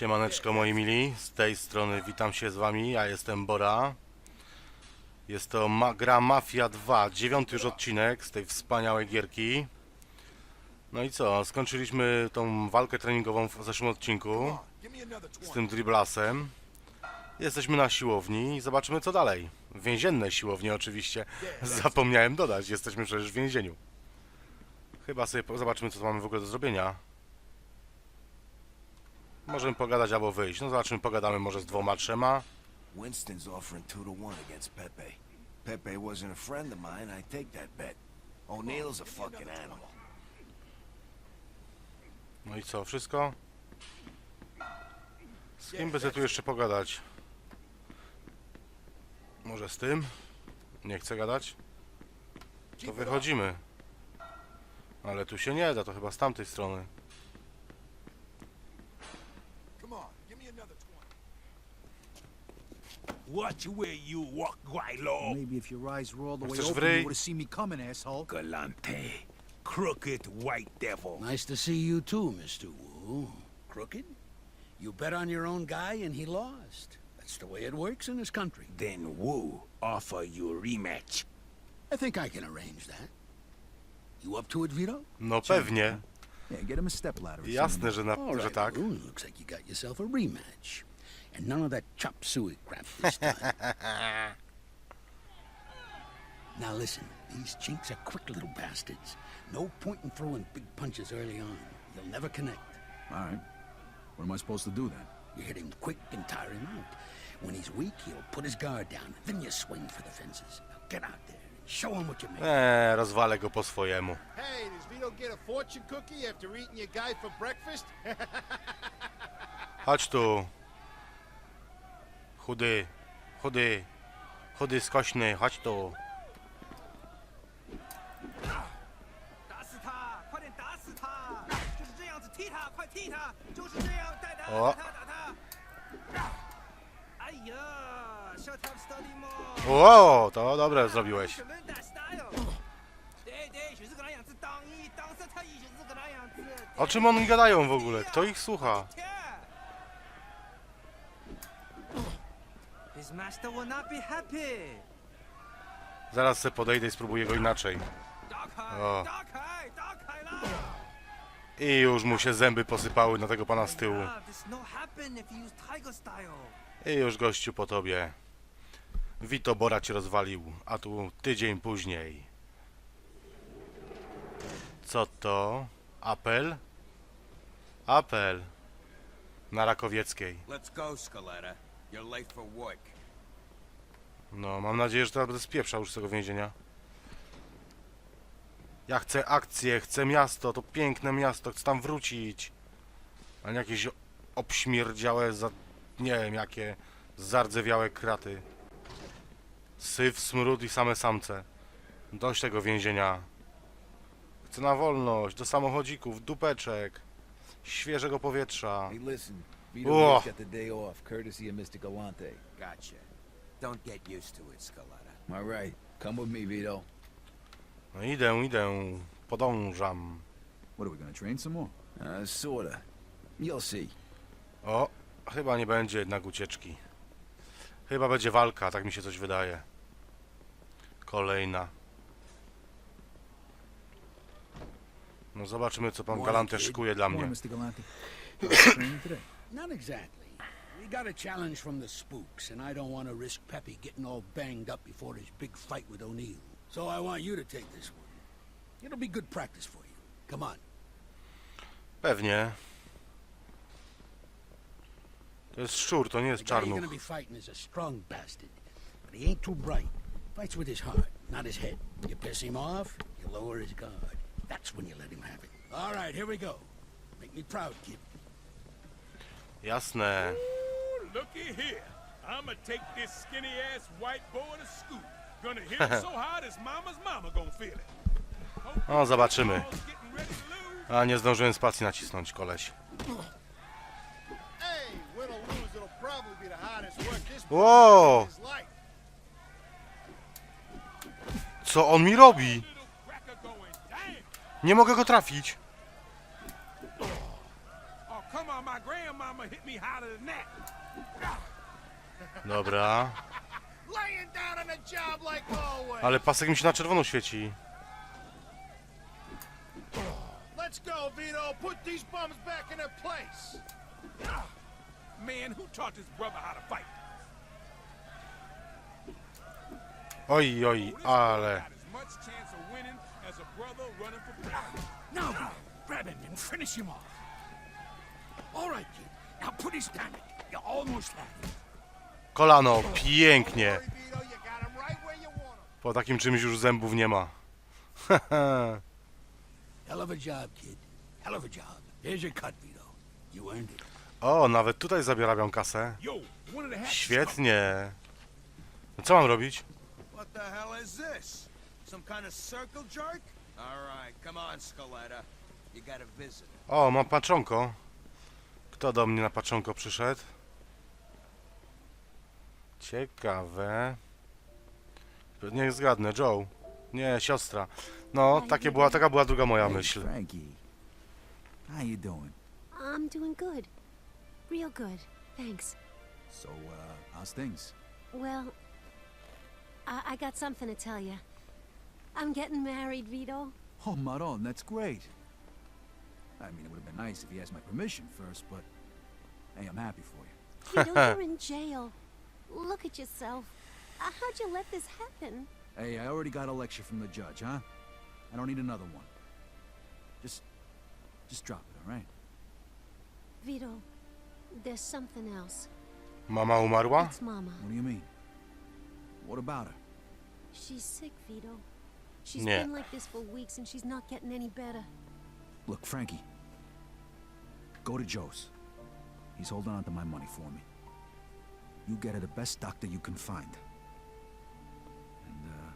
Siemaneczko moi mili, z tej strony witam się z wami, ja jestem Bora. Jest to ma gra Mafia 2, dziewiąty już odcinek z tej wspaniałej gierki. No i co, skończyliśmy tą walkę treningową w zeszłym odcinku z tym driblasem. Jesteśmy na siłowni i zobaczymy co dalej. Więzienne siłownie oczywiście, zapomniałem dodać, jesteśmy przecież w więzieniu. Chyba sobie zobaczymy co tu mamy w ogóle do zrobienia. Możemy pogadać albo wyjść. No zobaczymy, pogadamy może z dwoma, trzema. Winston's offering two to one against Pepe. Pepe wasn't a friend of mine, I take that bet. O'Neill's a fucking animal. No i co, wszystko? Z kim by sobie tu jeszcze pogadać? Może z tym? Nie chce gadać? To wychodzimy. Ale tu się nie da, to chyba z tamtej strony. Watch where you walk, Guaylo. Maybe if your eyes were all the way Chcesz open, you would have seen me coming, asshole. Galante. Crooked white devil. Nice to see you too, Mr. Wu. Crooked? You bet on your own guy and he lost. That's the way it works in this country. Then Wu offer you a rematch. I think I can arrange that. You up to it, Vito? No pewnie. Yeah, get him a step ladder. Jasne, something. że, na, All że tak. Looks like you got yourself a rematch. And none of that chop suey crap this time. now listen, these chinks are quick little bastards. No point in throwing big punches early on. You'll never connect. All right. What am I supposed to do then? You hit him quick and tire him out. When he's weak, he'll put his guard down. Then you swing for the fences. Now get out there show him what you made. Eee, eh, rozwalę go po swojemu. Hey, does Vito get a fortune cookie after eating your guy for breakfast? Chodź tu. Chudy, chudy, chudy skośny, chodź tu. O. O, to dobre zrobiłeś. O czym oni gadają w ogóle? Kto ich słucha? His master will not be happy. Zaraz se podejdę i spróbuję go inaczej. O. Ah! I już mu się zęby posypały na tego pana z tyłu. Ah, no I już gościu po tobie. Vito Bora cię rozwalił, a tu tydzień później. Co to? Apel? Apel. Na Rakowieckiej. Let's go, Scalera. You're late for work. No, mam nadzieję, że teraz będę spieprzał już z tego więzienia. Ja chcę akcję, chcę miasto, to piękne miasto, chcę tam wrócić. A nie jakieś obśmierdziałe, za... nie wiem jakie, zardzewiałe kraty. Syf, smród i same samce. Dość tego więzienia. Chcę na wolność, do samochodzików, dupeczek, świeżego powietrza. Hey, listen. Oh. Vito got the day off, courtesy of Mr. Galante. Gotcha. Don't get used to it, Scaletta. All right, come with me, Vito. No idę, idę, podążam. What are we gonna train some more? Uh, sorta. You'll see. O, chyba nie będzie jednak ucieczki. Chyba będzie walka, tak mi się coś wydaje. Kolejna. No zobaczymy, co pan Galante szykuje dla mnie. Morning, Mr. Galante. Training today. Not exactly. We got a challenge from the spooks, and I don't want to risk Peppy getting all banged up before his big fight with O'Neill. So I want you to take this one. It'll be good practice for you. Come on. Pewnie. To jest szczur, to nie jest czarnuch. gonna be fighting is a strong bastard, but he ain't too bright. Fights with his heart, not his head. You piss him off, you lower his guard. That's when you let him have it. All right, here we go. Make me proud, kid. Jasne. Ooh, looky here. I'ma take this skinny ass white boy to school. Gonna hit him so hard his mama's mama gonna feel it. Hope No, zobaczymy. A nie zdążyłem spacji nacisnąć, koleś. life. Co on mi robi? Nie mogę go trafić. Dobra. Laying down on a job like always. Ale pasek mi się na czerwono świeci. Let's go, Vito. Put these bums back in their place. Man, who taught this brother how to fight? Oj, oj, ale... Got as much chance of winning as a brother running for president. Now, grab him and finish him off. All right, kid. Kolano, pięknie. Po takim czymś już zębów nie ma. O, nawet tutaj zabierają kasę. Świetnie. No co mam robić? O, mam patrzonko. Kto do mnie na patrzonko przyszedł? Ciekawe. Nie zgadnę, Joe. Nie, siostra. No, takie była, taka była druga moja myśl. Frankie. How you doing? I'm doing good. Real good. Thanks. So, uh, how's things? Well, I, I got something to tell you. I'm getting married, Vito. Oh, Maron, that's great. I mean, it would have been nice if he asked my permission first, but hey, I'm happy for you. Vito, you're in jail. Look at yourself. Uh, how'd you let this happen? Hey, I already got a lecture from the judge, huh? I don't need another one. Just, just drop it, all right? Vito, there's something else. Mama umarła? It's Mama. What do you mean? What about her? She's sick, Vito. She's Yeah. been like this for weeks and she's not getting any better. Look, Frankie. Go to Joe's. He's holding on to my money for me. You get her the best doctor you can find. And, uh,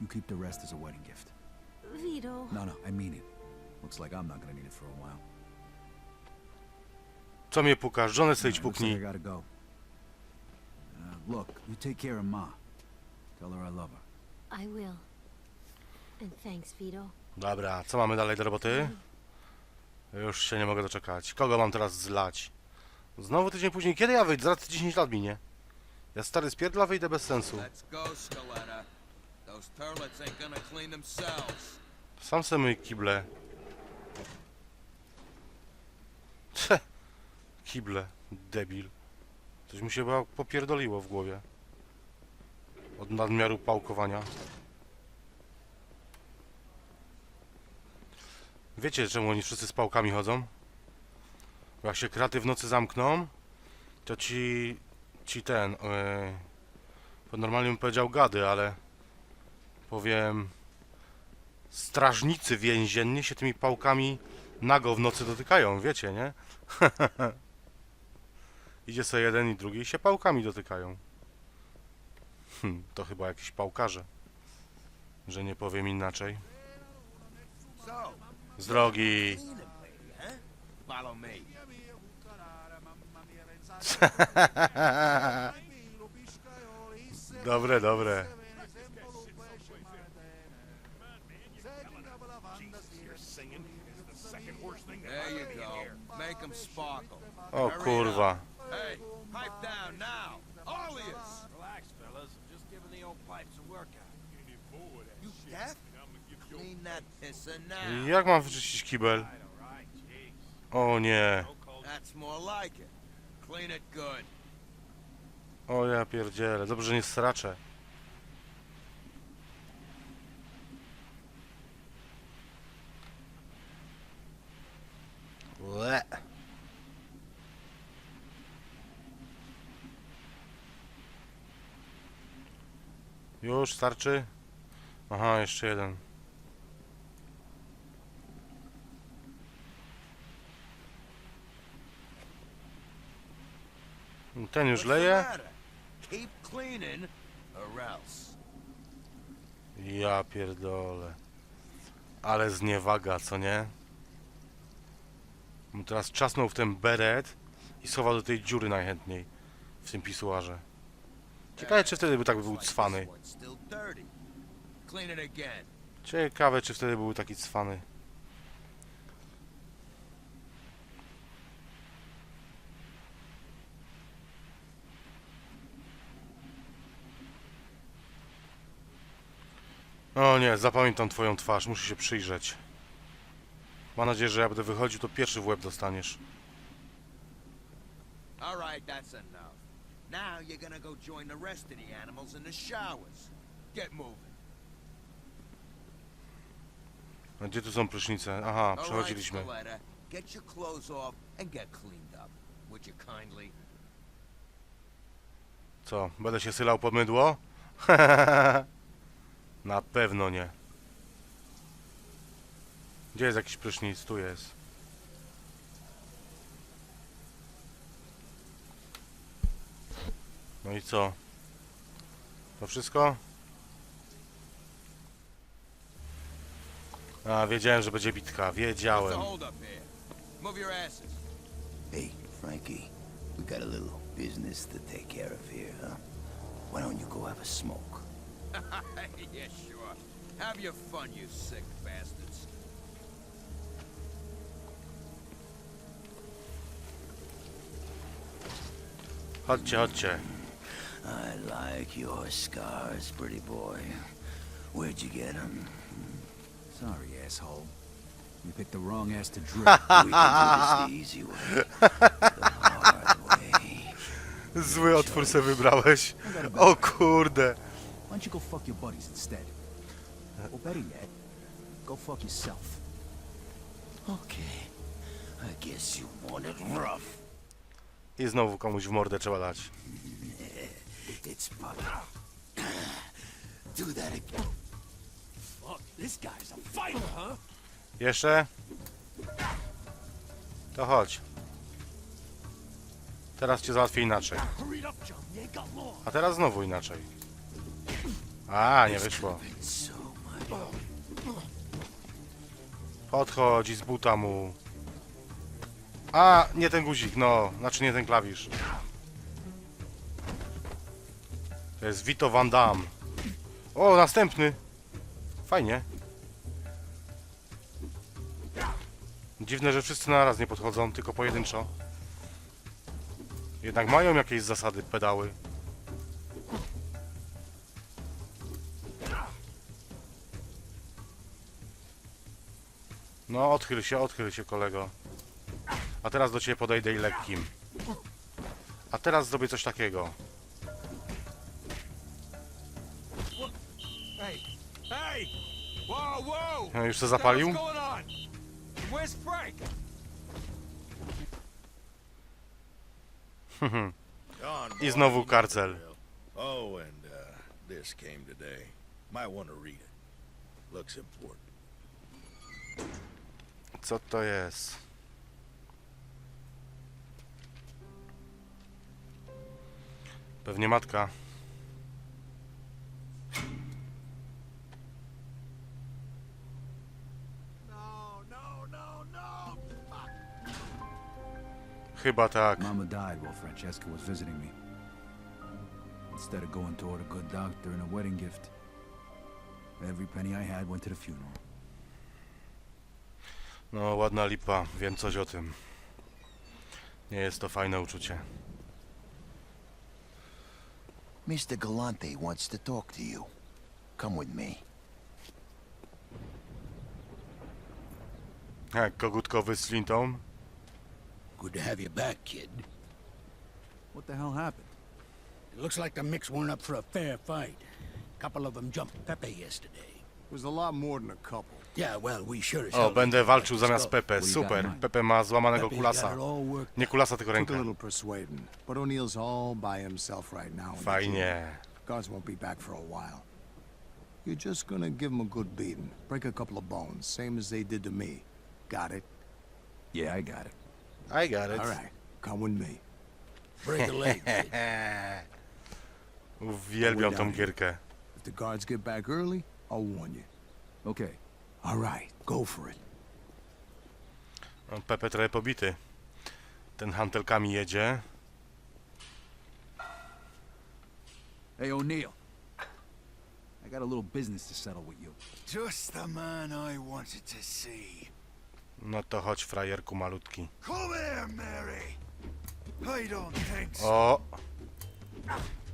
you keep the rest as a wedding gift. Vito. No, no, I mean it. Looks like I'm not gonna need it for a while. Co mnie pukasz? Żonę sobie idź Alright, looks like I puknij. gotta go. Uh, look, you take care of Ma. Tell her I love her. I will. And thanks, Vito. Dobra, co mamy dalej do roboty? Już się nie mogę doczekać. Kogo mam teraz zlać? Znowu tydzień później. Kiedy ja wyjdę? Zaraz 10 lat minie. Ja stary spierdla wyjdę bez sensu. Sam se myj kible. Cze. Kible. Debil. Coś mu się chyba popierdoliło w głowie. Od nadmiaru pałkowania. Wiecie czemu oni wszyscy z pałkami chodzą? Bo jak się kraty w nocy zamkną, to ci... ci ten... Yy, bo normalnie bym powiedział gady, ale... Powiem strażnicy więzienni się tymi pałkami nago w nocy dotykają, wiecie, nie? Idzie sobie jeden i drugi i się pałkami dotykają. Hm, to chyba jakiś pałkarze. Że nie powiem inaczej. Z drogi. Dobre, dobre. There you go. Make 'em sparkle. O kurwa. Relax, fellas. I'm just giving the old pipes a workout. You deaf? Clean that pisser now. Jak mam wyczyścić kibel? O nie. O ja pierdzielę. Dobrze, że nie sraczę. Łe. Już starczy? Aha, jeszcze jeden. Ten już leje. Ja pierdolę. Ale zniewaga, co nie? Teraz czasnął w ten beret i schował do tej dziury najchętniej w tym pisuarze. Ciekawe, czy wtedy by tak był cwany. Ciekawe, czy wtedy był taki cwany. O nie, zapamiętam twoją twarz, muszę się przyjrzeć. Mam nadzieję, że jak będę wychodził, to pierwszy w łeb dostaniesz. All right, that's enough. Now you're gonna go join the rest of the animals in the showers. Get moving. A gdzie tu są prysznice? Aha, All right, przechodziliśmy. Get your clothes off and get cleaned up. Would you kindly? Co, będę się sylał pod mydło? Na pewno nie. Gdzie jest jakiś prysznic? Tu jest. No i co? To wszystko? A, wiedziałem, że będzie bitka. Wiedziałem. Hey, Frankie, we got a little business to take care of here, huh? Why don't you go have a smoke? yeah, sure. Have your fun, you sick bastards. Chodźcie, chodźcie. I like your scars, pretty boy. Where'd you get them? Sorry, asshole. You picked the wrong ass to drill. We can do this the easy way. The hard way. Zły otwór se wybrałeś. O kurde. Why don't you go fuck your buddies instead? Or better yet, go fuck yourself. Okay. I guess you want it rough. I znowu komuś w mordę trzeba dać. It's Puppy. Do that again. Fuck, this guy's a fighter, huh? Jeszcze? To chodź. Teraz cię załatwię inaczej. A teraz znowu inaczej. A, nie wyszło. Podchodzi z buta mu. A, nie ten guzik, no. Znaczy nie ten klawisz. To jest Vito Van Damme. O, następny. Fajnie. Dziwne, że wszyscy naraz nie podchodzą, tylko pojedynczo. Jednak mają jakieś zasady pedały. No, odchyl się, odchyl się, kolego. A teraz do ciebie podejdę i lekkim. A teraz zrobię coś takiego. No, już się zapalił? I znowu karcel. Oh, and uh, this came today. Might want to read it. Looks important. Co to jest? Pewnie matka. No, no, no, no! Chyba tak. Mama died while Francesca was visiting me. Instead of going toward a good doctor and a wedding gift, every penny I had went to the funeral. No, ładna lipa. Wiem coś o tym. Nie jest to fajne uczucie. Mr. Galante wants to talk to you. Come with me. Jak kogutkowy z flintą? Good to have you back, kid. What the hell happened? It looks like the Micks weren't up for a fair fight. A couple of them jumped Pepe yesterday. It was a lot more than a couple. Yeah, well, we sure as O, hell będę walczył zamiast. Pepe. Super. Pepe ma złamanego kulasa. Nie kulasa, tylko Took a rękę. little persuading, but O'Neill's all by himself right now. in the Fajnie. Guards won't be back for a while. You're just gonna give them a good beating. Break a couple of bones, same as they did to me. Got it? Yeah, I got it. I got it. All right. Come with me. Break a leg. Uwielbiam tą gierkę. If the guards get back early, I'll warn you. Okay. All right, go for it. No, Pepe trochę pobity. Ten hantelkami jedzie. Hey, O'Neill. I got a little business to settle with you. Just the man I wanted to see. No to chodź, frajerku malutki. Come here, Mary. I don't think so. O!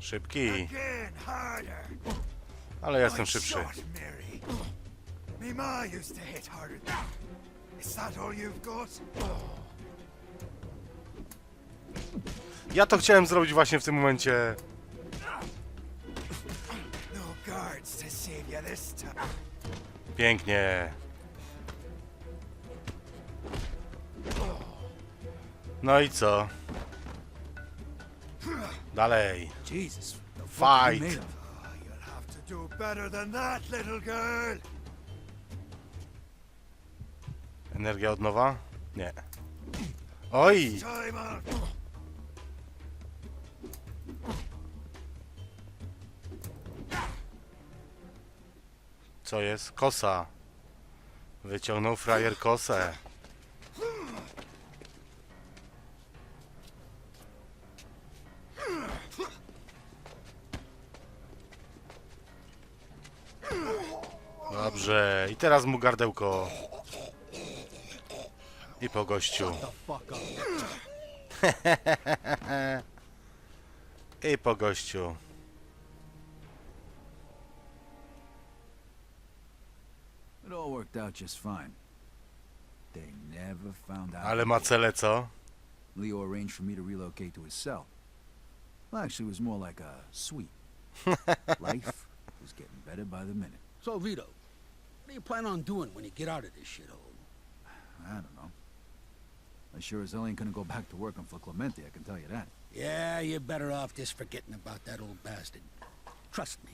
Szybki. Again, harder. Ale ja jestem szybszy. Mary. Me ma used to hit harder than Is that all you've got? Ja to chciałem zrobić właśnie w tym momencie. No guards to save you this time. Pięknie. No i co? Dalej. Fight. Do better than that, little girl. Energia od nowa? Nie. Oj! Time out. Co jest? Kosa. Wyciągnął frajer kosę. Dobrze. I teraz mu gardełko. I po gościu. I po gościu. It all worked out just fine. They never found out. Ale ma cele co? Leo arranged for me to relocate to his cell. Well, actually, it was more like a suite. Life was getting better by the minute. So, Vito, what do you plan on doing when you get out of this shithole? I don't know. I sure as hell ain't gonna go back to working for Clemente, I can tell you that. Yeah, you're better off just forgetting about that old bastard. Trust me,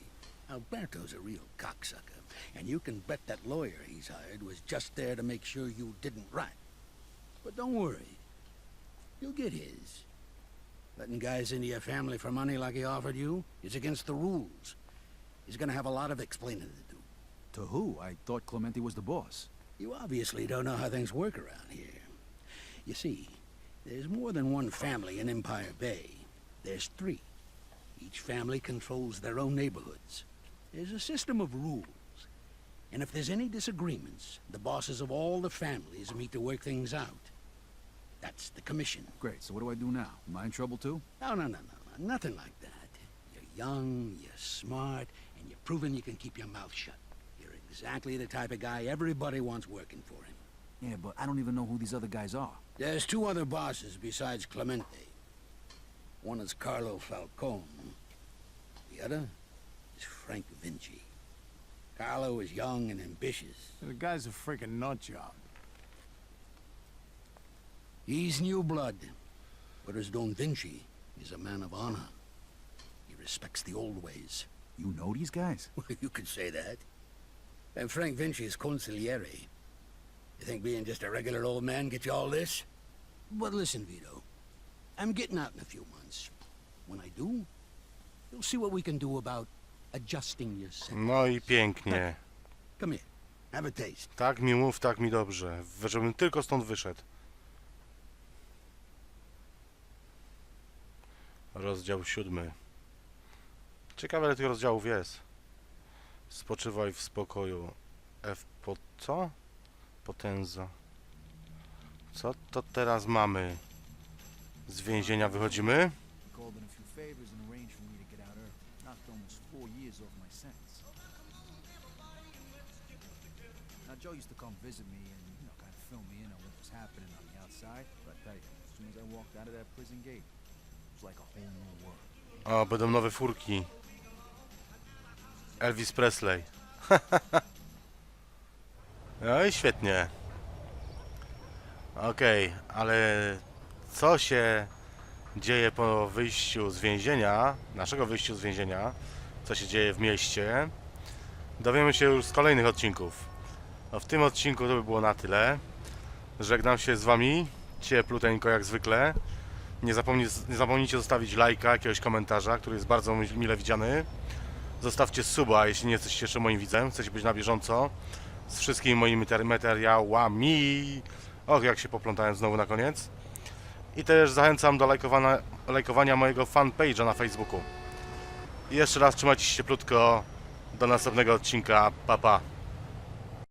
Alberto's a real cocksucker, and you can bet that lawyer he's hired was just there to make sure you didn't rot. But don't worry, you'll get his. Letting guys into your family for money like he offered you is against the rules. He's gonna have a lot of explaining to. To who? I thought Clemente was the boss. You obviously don't know how things work around here. You see, there's more than one family in Empire Bay. There's three. Each family controls their own neighborhoods. There's a system of rules. And if there's any disagreements, the bosses of all the families meet to work things out. That's the commission. Great, so what do I do now? Am I in trouble too? No, no, no, no, no, nothing like that. You're young, you're smart, and you're proven you can keep your mouth shut. You're exactly the type of guy everybody wants working for him. Yeah, but I don't even know who these other guys are. There's two other bosses besides Clemente. One is Carlo Falcone. The other is Frank Vinci. Carlo is young and ambitious. The guy's a freaking nut job. He's new blood, whereas Don Vinci is a man of honor. He respects the old ways. You know these guys? you could say that. And Frank Vinci is consigliere. You think being just a regular old man gets you all this? But listen, Vito. I'm getting out in a few months. When I do, you'll see what we can do about adjusting your sentence. No i pięknie. Come here. Have a taste. Tak mi mów, tak mi dobrze. Żebym tylko stąd wyszedł. Rozdział siódmy. Ciekawe ile tych rozdziałów jest. Spoczywaj w spokoju. F po co? Potęza. Co to teraz mamy? Z więzienia wychodzimy? Called in a few favors and arranged for me to get out early. Knocked almost four years off my sentence. Now, Joe used to come visit me and, you know, kind of fill me in on what was happening on the outside. But I tell you, as soon as I walked out of that prison gate, it was like a whole new world. O, będą nowe furki. Elvis Presley. no i świetnie. Okej, ale co się dzieje po wyjściu z więzienia, naszego wyjściu z więzienia, co się dzieje w mieście, dowiemy się już z kolejnych odcinków. No w tym odcinku to by było na tyle. Żegnam się z wami, ciepluteńko jak zwykle. Nie, zapomnij, nie zapomnijcie zostawić lajka, jakiegoś komentarza, który jest bardzo mi- mile widziany. Zostawcie suba, jeśli nie jesteście jeszcze moim widzem, chcecie być na bieżąco z wszystkimi moimi ter- materiałami. Och, jak się poplątałem znowu na koniec. I też zachęcam do lajkowania, lajkowania mojego fanpage'a na Facebooku. I jeszcze raz trzymajcie się cieplutko. Do następnego odcinka. Pa, pa.